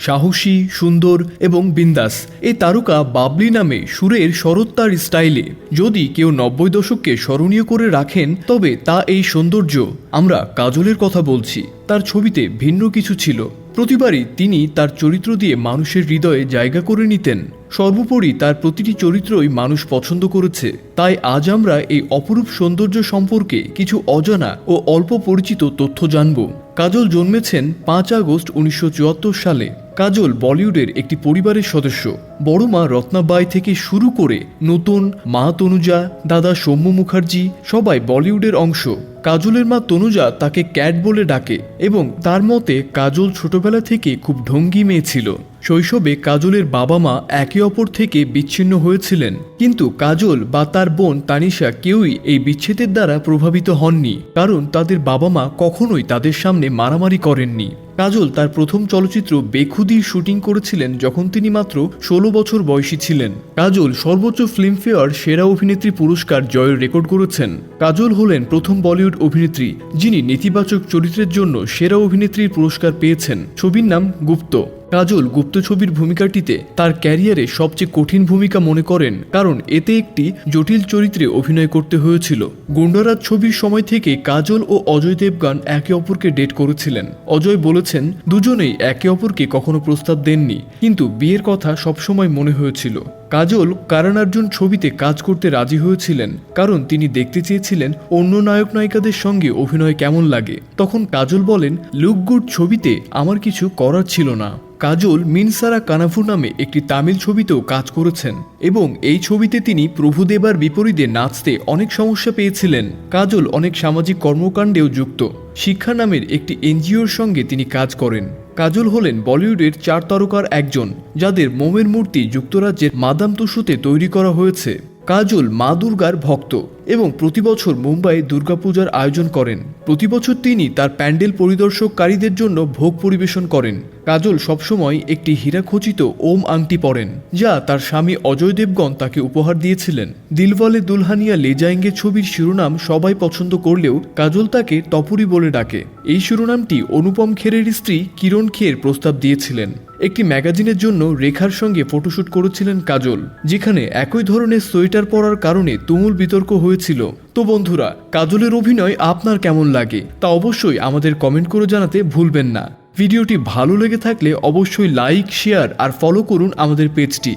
সাহসী, সুন্দর এবং বিন্দাস। এই তারকা বাবলি নামে সুরের শরৎতার স্টাইলে। যদি কেউ নব্বই দশককে স্মরণীয় করে রাখেন, তবে তা এই সৌন্দর্য। আমরা কাজলের কথা বলছি। তার ছবিতে ভিন্ন কিছু ছিল। প্রতিবারই তিনি তার চরিত্র দিয়ে মানুষের হৃদয়ে জায়গা করে নিতেন। সর্বোপরি তার প্রতিটি চরিত্রই মানুষ পছন্দ করেছে। তাই আজ আমরা এই অপরূপ সৌন্দর্য সম্পর্কে কিছু অজানা ও অল্প পরিচিত তথ্য জানব। কাজল জন্মেছেন পাঁচ আগস্ট উনিশশো চুয়াত্তর সালে। কাজল বলিউডের একটি পরিবারের সদস্য। বড় মা রত্নাবাই থেকে শুরু করে নতুন মা তনুজা, দাদা সৌম্য মুখার্জি সবাই বলিউডের অংশ। কাজলের মা তনুজা তাকে ক্যাট বলে ডাকে এবং তার মতে কাজল ছোটবেলা থেকে খুব ঢঙ্গি মেয়ে ছিল। শৈশবে কাজলের বাবা মা একে অপর থেকে বিচ্ছিন্ন হয়েছিলেন। কিন্তু কাজল বা তার বোন তানিশা কেউই এই বিচ্ছেদের দ্বারা প্রভাবিত হননি, কারণ তাদের বাবা মা কখনোই তাদের সামনে মারামারি করেননি। কাজল তার প্রথম চলচ্চিত্র বেখুদি শুটিং করেছিলেন যখন তিনি মাত্র ষোলো বছর বয়সী ছিলেন। কাজল সর্বোচ্চ ফিল্মফেয়ার সেরা অভিনেত্রী পুরস্কার জয়ের রেকর্ড করেছেন। কাজল হলেন প্রথম বলিউড অভিনেত্রী, যিনি নেতিবাচক চরিত্রের জন্য সেরা অভিনেত্রীর পুরস্কার পেয়েছেন। ছবির নাম গুপ্ত। কাজল গুপ্ত ছবির ভূমিকাটিতে তার ক্যারিয়ারে সবচেয়ে কঠিন ভূমিকা মনে করেন, কারণ এতে একটি জটিল চরিত্রে অভিনয় করতে হয়েছিল। গুন্ডারাজ ছবির সময় থেকে কাজল ও অজয় দেবগান একে অপরকে ডেট করেছিলেন। অজয় বলেছেন, দুজনেই একে অপরকে কখনো প্রস্তাব দেননি, কিন্তু বিয়ের কথা সবসময় মনে হয়েছিল। কাজল কারণ কারণার্জুন ছবিতে কাজ করতে রাজি হয়েছিলেন, কারণ তিনি দেখতে চেয়েছিলেন অন্য নায়ক নায়িকাদের সঙ্গে অভিনয় কেমন লাগে। তখন কাজল বলেন, লুক গুড ছবিতে আমার কিছু করার ছিল না। কাজল মিনসারা কানাফু নামে একটি তামিল ছবিতেও কাজ করেছেন এবং এই ছবিতে তিনি প্রভুদেবার বিপরীতে নাচতে অনেক সমস্যা পেয়েছিলেন। কাজল অনেক সামাজিক কর্মকাণ্ডেও যুক্ত। শিক্ষা নামের একটি এনজিওর সঙ্গে তিনি কাজ করেন। কাজল হলেন বলিউডের চার তারকার একজন, যাদের মোমের মূর্তি যুক্তরাজ্যের মাদাম তুসুতে তৈরি করা হয়েছে। কাজল মা দুর্গার ভক্ত এবং প্রতি বছর মুম্বাই দুর্গাপূজার আয়োজন করেন। প্রতি বছর তিনি তার প্যান্ডেল পরিদর্শককারীদের জন্য ভোগ পরিবেশন করেন। কাজল সবসময় একটি হীরাখচিত ওম আংটি পরেন, যা তার স্বামী অজয় দেবগন তাকে উপহার দিয়েছিলেন। দিলওয়ালে দুলহানিয়া লে যায়েঙ্গে ছবির শিরোনাম সবাই পছন্দ করলেও কাজল তাকে তপুরি বলে ডাকে। এই শিরোনামটি অনুপম খেরের স্ত্রী কিরণ খের প্রস্তাব দিয়েছিলেন। একটি ম্যাগাজিনের জন্য রেখার সঙ্গে ফটোশ্যুট করেছিলেন কাজল, যেখানে একই ধরনের সোয়েটার পরার কারণে তুমুল বিতর্ক হয়েছিল। তো বন্ধুরা, কাজলের অভিনয় আপনার কেমন লাগে? তা অবশ্যই আমাদের কমেন্ট করে জানাতে ভুলবেন না। ভিডিওটি ভালো লেগে থাকলে অবশ্যই লাইক, শেয়ার আর ফলো করুন আমাদের পেজটি।